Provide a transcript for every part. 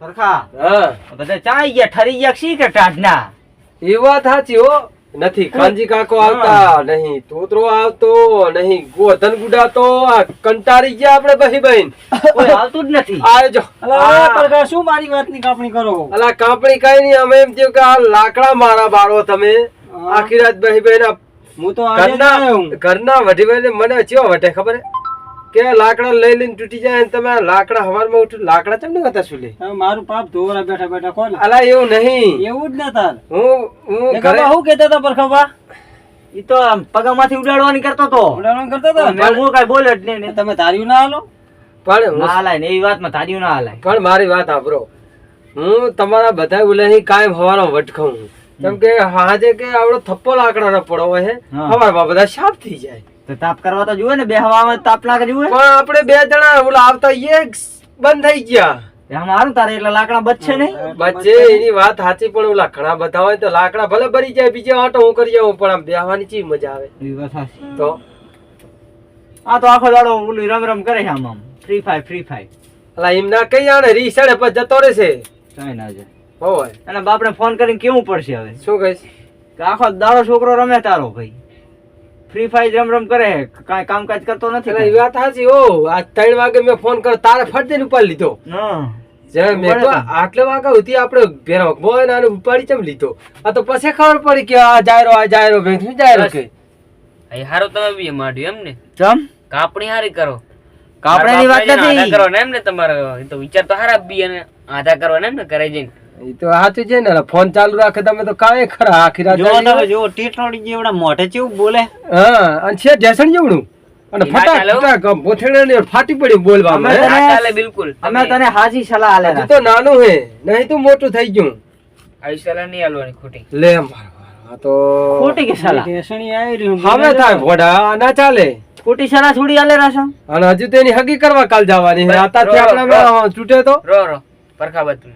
સરખા હા. બધા ચાઈ ગયા ઠરી ગયા શી કે ટાઢના? એ વાત સાચી હો. નથી કાનજી કાકો આવતા નહીં તોતરો આવતો નહીં ગોધન ગુડાતો કંટાળી ગયા આપણે બહી બહેન. કોઈ આવતું જ નથી. આવજો અલા પરગા શું મારી વાતની કાપણી કરો? અલા કાપણી કઈ નહીં અમે એમ થયું કે આ લાકડા મારા બાળો તમે. આખી રાત બહી બહેન હું તો ઘરના ઘરના વઢી વઢી મને ચેવો વટે ખબર હે? કે લાકડા લઈ લઈને તૂટી જાય તમે લાકડા હવારમાં ઉઠું લાકડા ચમ નહીં હતા સુલે? મારું પાપ ધોરા બેઠા બેઠા કોણ? અલા એવું નહીં. એવું જ ના તાર. હું હું ઘરે હું કહેતા હતા પરખા ઈ તો આમ પગામાંથી ઉડાડવાની કરતો તો. ઉડાડવાનું કરતો તો? મેં હું કાંઈ બોલે જ નહીં તમે તાર્યું ના હાલો? પણ ના હાલાય ને એવી વાતમાં તાર્યું ના હાલાય. પણ મારી વાત આપરો હું તમારા બધા ઉલેહી કાયમ હવાનો વટખું. કેમ કે હાજે કે આવડો થપ્પો લાકડાનો પડો હોય હવા બધા સાફ થઈ જાય. તો તાપ કરવા તો જુએ ને બે હવામાં તાપ લાગે જુએ પણ આપણે બે જણા ઓલા આવતા એક બંધ થઈ ગયા. આમ હારું તારે એટલે લાકડા બચશે નહીં? બચ્ચે એની વાત સાચી પણ ઓલા ઘણા બધા હોય તો લાકડા ભલે ભરી જાય બીજે આટો હું કરી જાઉં પણ આમ બેહવાની ચી મજા આવે. એવી વાત સાચી. તો? આ તો આખો દાડો ઓલું રમ રમ કરે છે આમ આમ. ફ્રી ફાયર ફ્રી ફાયર અલા એમ ના કઈ આને રીસડે પછી જતો રહેશે કઈ ના જાય. હોય અને બાપને ફોન કરીને કેવું પડશે હવે? શું કહીશ? કે આખો દાડો છોકરો રમે તારો ભાઈ. ફ્રી ફાયર રમ રમ કરે. કાંઈ કામકાજ કરતો એટલે એ વાત સાચી ઓ આ ત્રણ વાગે મેં ફોન કર્યો તારે ફટ ઉપાડી લીધો. આટલે વાગે હતી આપણે ભેરો બોય ને ઉપાડી ચમ લીધો? આ તો પછી ખબર પડી કે આ જાયરો આ જાયરો બેંક શું જાયરો કે? અહીં હારો તમે બી માંડ્યું એમ ને? ચમ? કાપણી હારી કરો. કાપડાની વાત નથી. કરો ને એમ ને તમારે. તો વિચાર તો હારા બી અને આધા કરવાના એમ ને કરે જઈને. એ તો સાચું છે ને ફોન ચાલુ રાખે તમે તો કાંઈ ખરા આખી રાત જો તમે જો ટીટોડી જેવડા મોઢે કેવું બોલે? હા અને છે જેસણ જેવડું? અને ફટાક બોથેડા ને ફાટી પડી બોલવામાં ચાલે બિલકુલ. અમે તને હાજી સલાહ આલે હજુ તો નાનું હે નહીં તો મોટું થઈ ગયું. આયુષ્યલા નહીં આલવાની ખોટી. લે તો ખોટી કે સલાહ? ટેસણી આવી રહ્યું હવે થાય ભોડા ના ચાલે. ખોટી સલાહ છોડી આલે રાશો? અને હજુ તેની હગી કરવા કાલ જવાની હે. આતા રો, આપણે છૂટે તો? Ro ro. પરખા તમે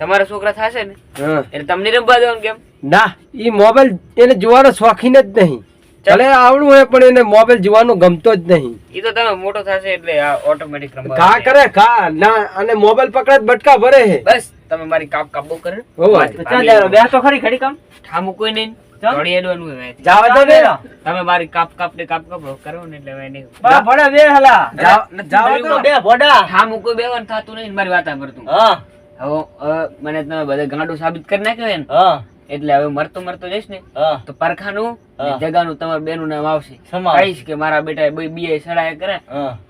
તમારા છોકરા થશે ને? એટલે તમને રમવા દેવાનું કેમ? ના એ મોબાઈલ એને જોવાનો શોખીન જ નહીં. ચાલે. આવડું હોય પણ એને મોબાઈલ જોવાનો ગમતો જ નહીં. એ તો તમે મોટો થશે એટલે આ ઓટોમેટિક રમવા કા કરે કા ના અને મોબાઈલ પકડે બટકા ભરે હે બસ તમે મારી કાપ કાબુ કરે. ચાલ બે તો ખરી ખડી કામ ઠામું કોઈ નહીં. ચાલ. એડવાનું હોય. જાવા તમે મારી કાપ કાપ ને કાપ કાપ કરો ને એટલે નહીં બા ભડા બે હલા. જાવ જાવ દો માં. બે ભડા. ઠામું કોઈ બેવન થતું નહીં મારી વાત સાંભળતું હા. હવે મને તમે બધા ગાંડું સાબિત કરી નાખ્યો ને? હા. એટલે હવે મરતો મરતો જઈશ ને તો પરખાનું ને. જગાનું તમારું બેનું નામ આવશે. કહીશ કે મારા બેટા બે બીએ સડાય કરે.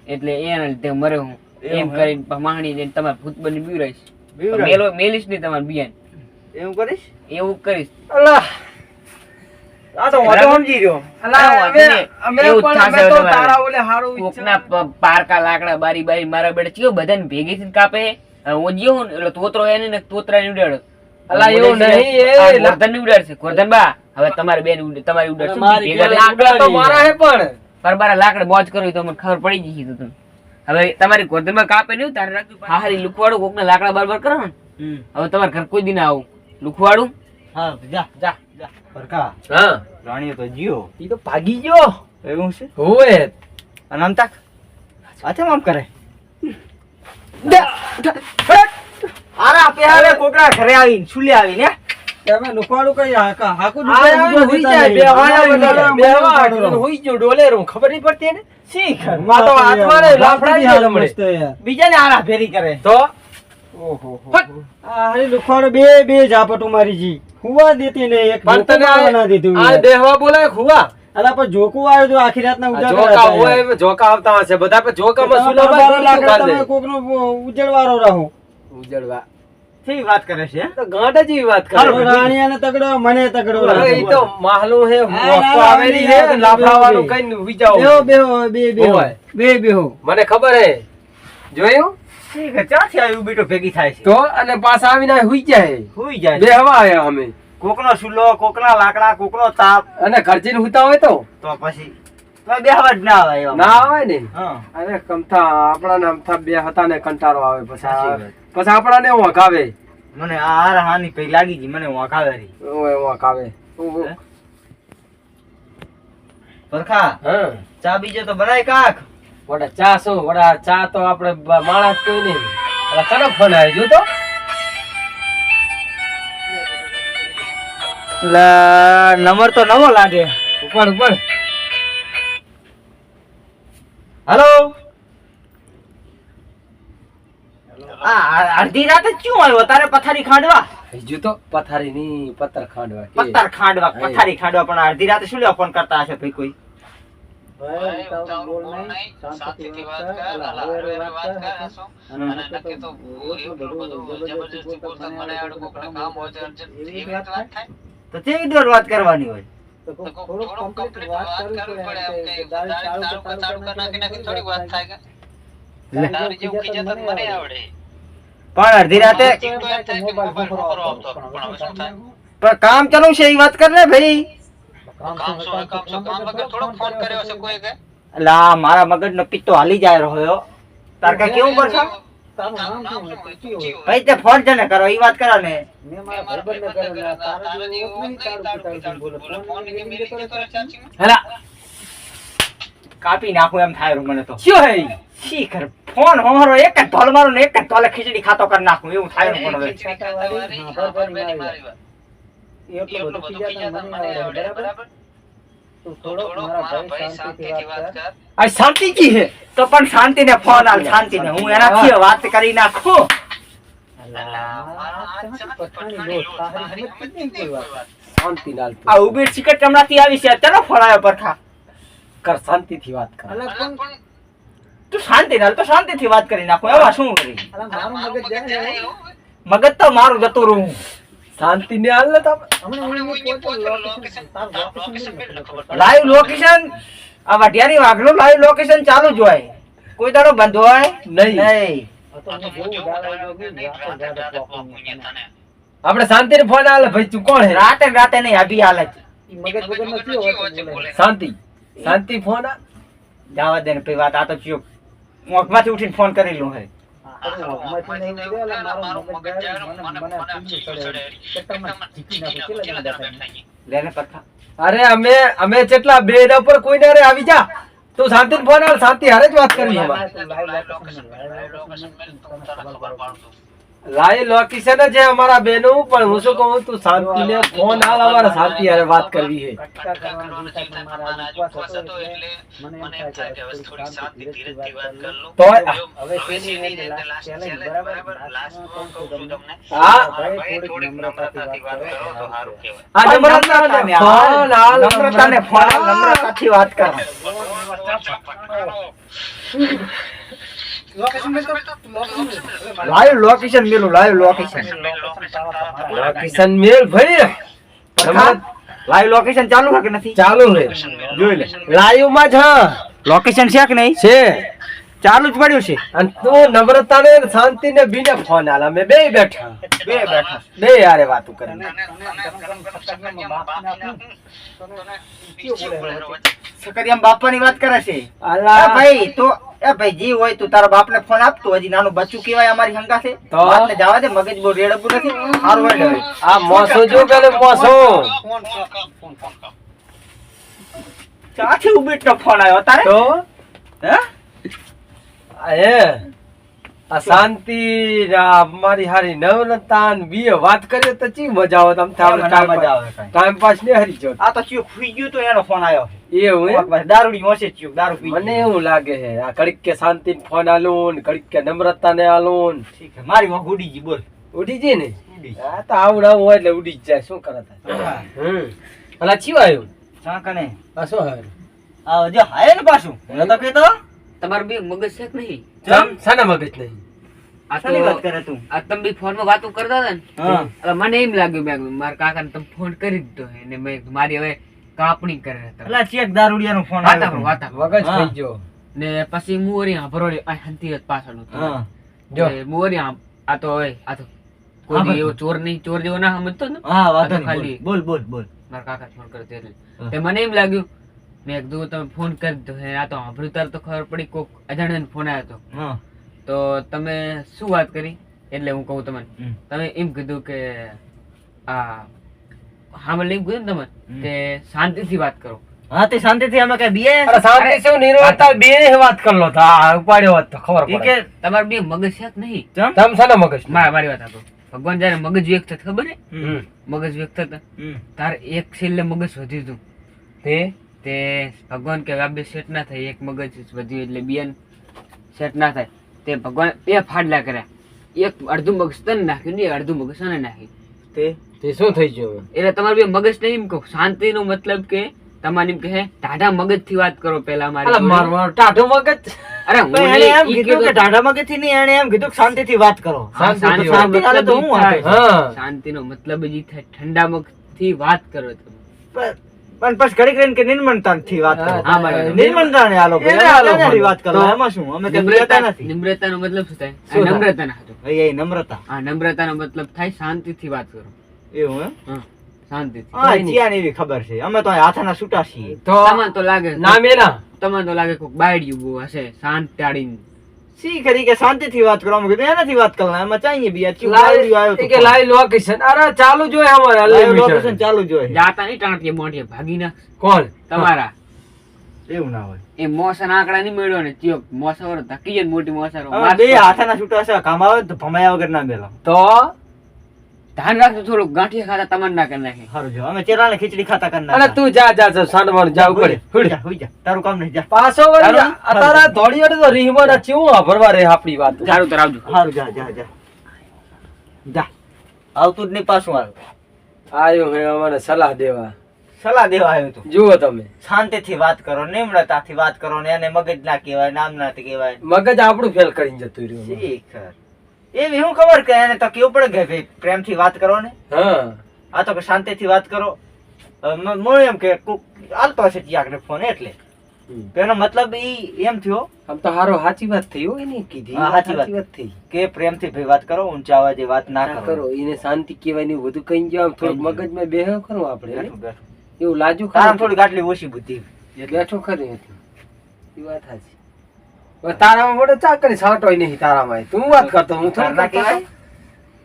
એટલે એના લીધે મરે હું. એમ કરી કરીને પછી માહણી તમારે ભૂત બની બીવરાઈશ રહીશ. મેલો મેલીશ નહીં તમારે બિયાન. એવું કરીશ? એવું કરીશ. અલા આ તો વાંધો સમજી રહ્યો અલા અમે અમે એવું પણ તો તારા ઓલે હારું કોકના પારકા લાકડા બારી બારી મારા બેટા ચિયો બધાને ભેગી થઈને કાપે? હવે હું જ્યો હું ને એટલે તોતરો એને ને તોતરા ને ઉડાડો. અલા, એવું નહીં, એ આ લા- ગોરધન ને ગોરધન બા હવે તમારી બેન ઉડ- તમારી ઉડાડશે. મારી ભેગા બેન થઈને લાકડા તો મારા હે પણ. પરબારા લાકડા મોજ કરવી તો મને ખબર પડી જશે તો તમને. હવે તમારી ગોરધનમાં કાપે નહીં તારે હા હારી લુખવાડું કોકને લાકડા બારબાર કરો ને. હવે તમારે ઘર કોઈ દી ના આવું. લુખવાડું? હા જા જા જા. પરકા હા. રાણીઓ તો જીઓ ઈ તો ભાગી ગયો. એવું છે? હોવે. અને આમ તાક. આ કેમ આમ કરે? આરા પેહારે કોકડા ઘરે આવીને છુલે આવીને તમે લુખવાડું કઈ હાકા હાકું આ આવીને બે બે વાળા હુઈ ગયો, ડોલેરું. ખબર નહીં પડતી એને? શી માં તો હાથમાં ને લાફડાઈ ગયો હમણે. મસ્ત યાર. બીજાને આરા ફેરી કરે તો ઓહો ફટ. લુખવાડો બે બે ઝાપટું મારી જી હુવા દેતી ને એક પણ તને ના દીધું આ યાર. બોલાય ખુવા અલા પણ જોકું આવ્યો તો આખી રાતના ઉજાગરા જોકા હોય જોકા આવતા હશે. બધા પણ જોકામાં સુલાભાઈ બારો કાઢે? તમે કોકનો ઉજળવારો રહો. ઉજળવા. શી વાત કરે છે? તો ગાંડા જેવી વાત કરે. રાણીયાને તગડો મને તગડો એ તો માહલો હે મોકો આવેલી હે લાફાવાનું કઈ હુઈ બે બે બે બે બે મને ખબર હે. જોયું? ઠીક છે ચાથી આવ્યું? બીટો ભેગી થાય છે. તો અને પાછા આવીને હુઈ જાય. હુઈ જાય. બેહવા આયા અમે. કોકનો સુલો કોકના લાકડા કોકનો તાપ. અને ખર્ચીને હુતા હોય તો? તો પછી તો જ ના આવે ના આવે ને? અરે કમથા આપણાને અમથા બે હતા ને કંટાળો આવે પછી. આ- પછી આપણાને ઊંઘ મને આ હાર હાની પઈ લાગી ગઈ મને વાંક આવે રી. ઓય. હે? પરખા હા? ચા બીજો તો બનાય કાક. વડા ચા શું? વડા ચા તો આપણે માણસ કોઈ નહીં. કનો ફોન આવ્યો જો તો નંબર તો નવો લાગે. ઉપર ઉપર હેલો? અડધી રાતે શું આવ્યો? તારે પથારી ખાંડવા? તો પથારી ની પથ્થર ખાંડવા પથ્થર ખાંડવા પથારી ખાંડવા પણ અડધી રાતે શું લેવા ફોન કરતા હશે ભાઈ કોઈ? તો કેવી દોર વાત કરવાની હોય? પણ અડધી રાતે પણ કામ ચાલુ છે એ વાત કર ને ભાઈ. લા મારા મગજ નો પિત્તો હાલી જાય રહ્યો. તાર કઈ કેવું પડશે? ભાઈ તે ફોન છે ને કરો એ વાત કરો ને હેલા. કાપી નાખું એમ થાય મને તો. શું હે શીખર ફોન હમારો એક જ ધોલ મારો ને એક જ ધોલે ખીચડી ખાતો કરી નાખું એવું થાય પણ હવે. એટલું બધું શાંતિ કી હે તો પણ શાંતિ ને ફોન આલ શાંતિ ને હું એનાથી વાત કરી નાખું. આ ઉબેર હમણાંથી આવી છે. ચાલો પરખા કર શાંતિ થી વાત કર. તું શાંતિ નાલ તો શાંતિ થી વાત કરી નાખો. એવા શું કરી? મગજ તો મારું જતું રહું. શાંતિ ને હાલ ને તમે લાઈવ લોકેશન આ વાઢિયારી વાઘનું લાઈવ લોકેશન ચાલુ જ હોય. કોઈ દાડો બંધ હોય? નહીં. આપણે શાંતિ ને ફોન આલે ભાઈ તું કોણ હે? રાતે રાતે નહીં અભી હાલે શાંતિ. શાંતિ ફોન આ. જવા દે ને પછી વાત આ તો ચૂપમાંથી ઉઠીને ફોન કરી લઉં હે. અરે અમે અમે જેટલા બે ઉપર કોઈ ના રે આવી જા તું શાંતિ ફોન શાંતિ હારે જ વાત કરવી લાઈવ લોકેશન જ છે અમારા બેનો પણ હું શું કહું તું શાંતિ ને ફોન આલ અમારા શાંતિ હારે વાત કરવી છે તો હા આ નમ્રતાને ફોન આલ નમ્રતાને ફોન આલ, નમ્રતાથી વાત કર લાઈવ લોકેશન મેલું લાઈવ લોકેશન લોકેશન મેલ ભાઈ. લાઈવ લોકેશન ચાલુ છે કે નથી? ચાલુ છે. જોઈ લે. લાઈવમાં જ હા. લોકેશન છે કે નહીં? છે. ચાલુ જ પડ્યું છે. અને તું નમ્રતા ને શાંતિ ને બીને ફોન આલ. અમે બે બેઠા. બે બેઠા. બે યારે વાતું કરી સકરિયામ બાપાની વાત કરે છે. અલા. ભાઈ તો એ ભાઈ જી હોય તું તારા બાપને ફોન આપતો. હજી નાનું બચ્ચું કેવાય અમારી હંગા છે તો? વાતને જવા દે મગજ બહુ રેડબું નથી. સારું હોય આ મોસો જો પેલે મોસો. ક્યાંથી ઉબીટ નો ફોન આવ્યો તારે? તો? હે? એ આ શાંતિ અમારી હારી નવનતા ને બીએ વાત કરીએ તો ચી મજા આવે તમ ના મજા આવે ટાઈમ પાસ ને હરી જો આ તો ચિયો ખુઈ ગયું તો એનો ફોન આવ્યો. એવું દારૂડી મોસે ચિયો દારૂ પી મને એવું લાગે છે આ ઘડીક કે શાંતિ ફોન આલું કડીક કે નમ્રતા ને આલું ને. ઠીક છે મારી વાંખ ઉડી ગઈ બોલ. ઉડી જાય ને આ તો આવું આવું હોય એટલે ઉડી જ જાય શું કરે હા. હમ. અલા ચીવા આવ્યું શા કને? આ આ જો હાય ને પાછું. તો કહેતો? તમારું બી મગજ છે કે નહીં? ચમ? સાના મગજ નહીં? આ તો શાની વાત કરે તું? આ તમે બી ફોનમાં વાતો કરતા હતા ને? હા. મને એમ લાગ્યું મેં મારા કાકાને તમે ફોન કરી દીધો એને. મેં મારી હવે કાપણી કરે એટલે ચેક દારૂડિયાનો ફોન આવ્યો વાતા કરો. થઈ ગયો. ને પછી મુવરી હાંભળો આ હંતી જ પાછળ હતો. જો. મુવરી આ તો હવે આ તો કોઈ એવો ચોર નહીં ચોર જેવો ના સમજતો ને? હા આ વાંધો તો નહીં ખાલી બોલ બોલ બોલ. મારા કાકા ફોન કરતો એટલે તે મને એમ લાગ્યું મેં કીધું તમે ફોન કરી દીધો. હે આ તો સાંભળ્યું તાર તો ખબર પડી કોક અજાણ્યાનો ફોન આવ્યો હતો તો તમે શું વાત કરી? એટલે હું કહું તમને. તમે એમ કીધું કે આ હા મને એમ ને તમે હમ. કે શાંતિથી વાત કરો. હા તે શાંતિથી અમે કઈ બીએ અરે શાંતિ શું નિર્વળતા બે વાત કર લો તો. આ ઉપાડ્યો વાત તો ખબર પડે. કે તમારે બે મગજ છે કે નહીં? તમ સાનો મગજ મારી મારી વાત આપો. ભગવાન જયારે મગજ વ્યક્ત થતા ખબર ને મગજ વ્યક્ત થતા તાર એક છેલ્લે મગજ વધ્યું હતું. તે? તે ભગવાન કે આ બે સેટ ના થાય એક મગજ વધ્યું એટલે બેન સેટ ના થાય. તે ભગવાન બે ફાડલા કર્યા. એક અડધું મગજ તને નાખ્યું ને અડધું મગજ આને નાખ્યું. તે? તે શું થઈ ગયું એટલે તમારે બે મગજ નહીં? એમ કહું શાંતિ નો મતલબ કે તમારી એમ કહે ટાઢા મગજથી વાત કરો પેલા મારે ટાઢો મગજ? અરે હું એમ કીધું કે ટાઢા મગજથી નહીં એને એમ કીધું શાંતિ થી વાત કરો. શાંતિનો. મતલબ તો હું થાય. નો મતલબ જ થાય ઠંડા મગથી વાત કરો તમે. પણ બસ પછી કરીને કે નિર્મળતાથી વાત કરો. નિર્મળતાને આ લોકો વાત કરો. એમાં શું? અમે નિમ્રતા નથી. નિમ્રતા નો મતલબ શું થાય? નિમ્રતા હાથો. એ નમ્રતા. આ નમ્રતાનો મતલબ થાય શાંતિથી વાત કરો. એવું હા શાંતિથી. હા ખબર છે. અમે તો હાથના છૂટા છીએ. તો તમને તો લાગે નામ એના તમને તો લાગે કોક બાયડ્યું બહુ હશે શાંત ટાળીને. સી કરી કે શાંતિથી વાત કરો? અમે કીધું એનાથી વાત કરવા એમાં ચાહીએ બી. આ લાઈવ આવ્યો કે લાઈવ લોકેશન અરે ચાલુ જોઈએ અમારે લોકેશન ચાલુ જોઈએ જાતા નહીં ટાંટીએ મોઢે ભાગી ના. કોણ? તમારા. એવું ના હોય. એ મોસા આંકડા નહીં મળ્યો ને ત્યો મોસા વર ધકી જાય મોટી મોસારો હવે બે હાથના છૂટા છે કામ આવે તો ભમાયા વગર ના મેલો તો ધ્યાન રાખજો થોડું ગાંઠિયા ખાતા તમારે ના કરી નાખે. સારું જો અમે ચેરાને ખીચડી ખાતા કરી નાખે તું જા જા જા સાંડવાનું જા ઉપર. હુઈ જા, હુઈ જા. તારું કામ નહીં જા. પાછો વળી તારું? જા. આ તારા ધોળી વડે તો રીહમાં ચેવું ભરવા રે આપણી વાત. સારું તો આવજો. સારું જા જા જા. જા. આવતું જ નહીં પાછું આવ્યું આયો હે અમારે સલાહ દેવા. સલાહ દેવા આવ્યું હતું જુઓ તમે. શાંતિથી વાત કરો નિમ્રતાથી વાત કરો ને એને મગજ ના કહેવાય નામ ના કહેવાય. મગજ આપણું ફેલ કરીને જતું રહ્યું શીખર. એવી હું ખબર કે એને તો કેવું પડે કે ભાઈ પ્રેમથી વાત કરો ને? હા. આ તો કે શાંતિથી વાત કરો. હવે એમ કે આલતો હશે ચિયાકને ફોન એટલે. તો એનો મતલબ ઈ એમ થયો. આમ તો હારો સાચી વાત થઈ હોય એની કીધી. સાચી વાત. વાત થઈ. કે પ્રેમથી ભાઈ વાત કરો ઊંચા અવાજે વાત ના ના કરો. કરો એને શાંતિ કહેવાય ને બધું કઈ આમ થોડુંક મગજમાં બેહો ખરું આપણે. એવું લાજુ કારણ ખરું ગાટલી ઓછી બુદ્ધિ. બેઠો ખરી હતી એ વાત સાચી. તારામાં મોટો ચાકરી છાંટોય નહીં તારામાં તું વાત કરતો હું થોડું કહેવાય?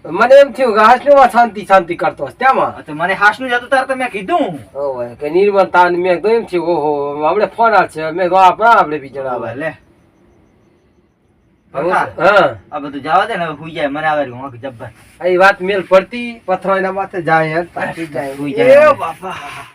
મને એમ થયું કે હાસનું શાંતિ શાંતિ કરતો હશે તેમાં? તો મને હાસનું જતું તાર તો મેં કીધું. ઓવે કે નિર્મળ તાન મેં તો એમ થયું ઓહો આપણે ફોન આવશે મેં કીધું આપણા આપણે બીજા આવે લે. હા. આ બધું જવા દે ને હુઈ જાય મને આવે હું જબ્બર. આ વાત મેલ પડતી પથરો એના માથે જાય જાય. હુઈ જાય. એ બાપા.